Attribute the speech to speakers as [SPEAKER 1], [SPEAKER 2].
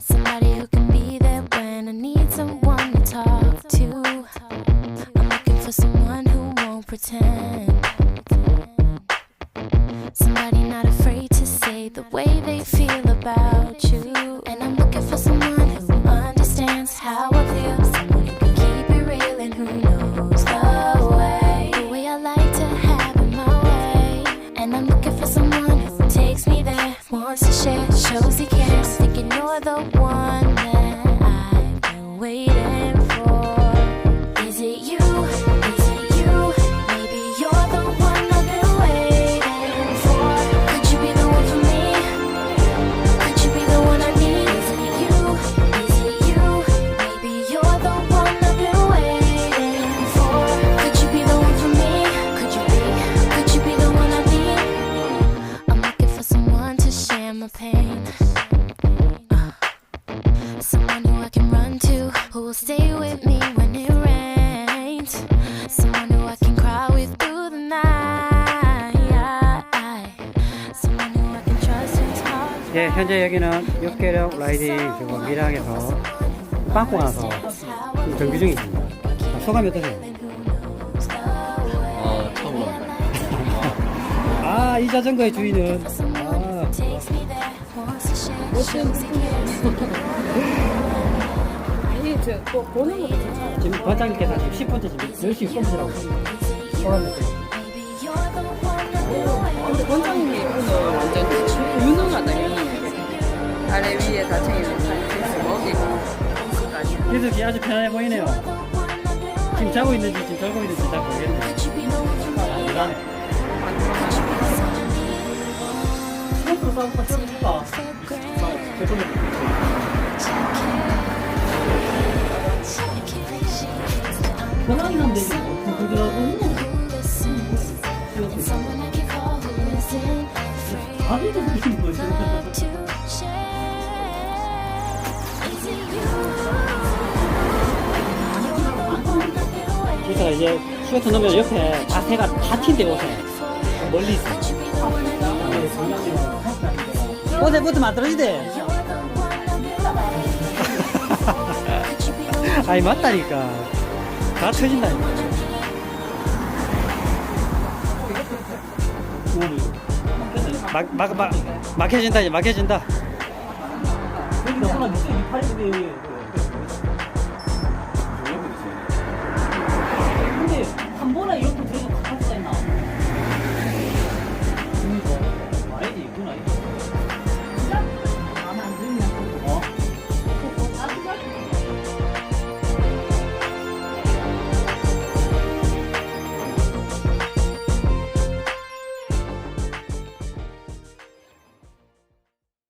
[SPEAKER 1] Somebody who can be there when I need someone to talk to. I'm looking for someone who won't pretend. Somebody not afraid to say the way they feel about you. Someone who I can run to, who will stay with me when it rains. Someone who I can cry with through the night. Someone who I can trust who's hard.
[SPEAKER 2] 예, 현재 여기는 육계력 라이딩 지금 밀양에서 빵꾸 나서 지금 정비 중입니다. 자, 소감이 어떠세요?
[SPEAKER 3] 아, 처음 봅니다.
[SPEAKER 2] 아, 이 자전거의 주인은
[SPEAKER 4] 아니 저 보- 보는 것도 괜찮아요.
[SPEAKER 2] 지금 과장님께서 지금 10분째 지금 열심히 꼼수라고
[SPEAKER 4] 근데 원장님이 오늘 완전 유능하다 유능. 아래 위에 다층이 있어 먹이고.
[SPEAKER 2] 기술기 아주 편안해 보이네요. 지금 자고 있는지 지금 자고 있는지 잘 모르겠네요.
[SPEAKER 1] Isn't afraid
[SPEAKER 2] 아직도 무슨
[SPEAKER 1] you?
[SPEAKER 2] 그래서 이제 시어트 넣으면 옆에 자세가 다 튄대 옷에 멀리 있어. 옷에 붙으면 안 떨어지대. 아니 맞다니까. 다 터진다니까. 막, 막, 막, 막혀진다, 이제 막혀진다. 여기 너무나 밑에 팔인데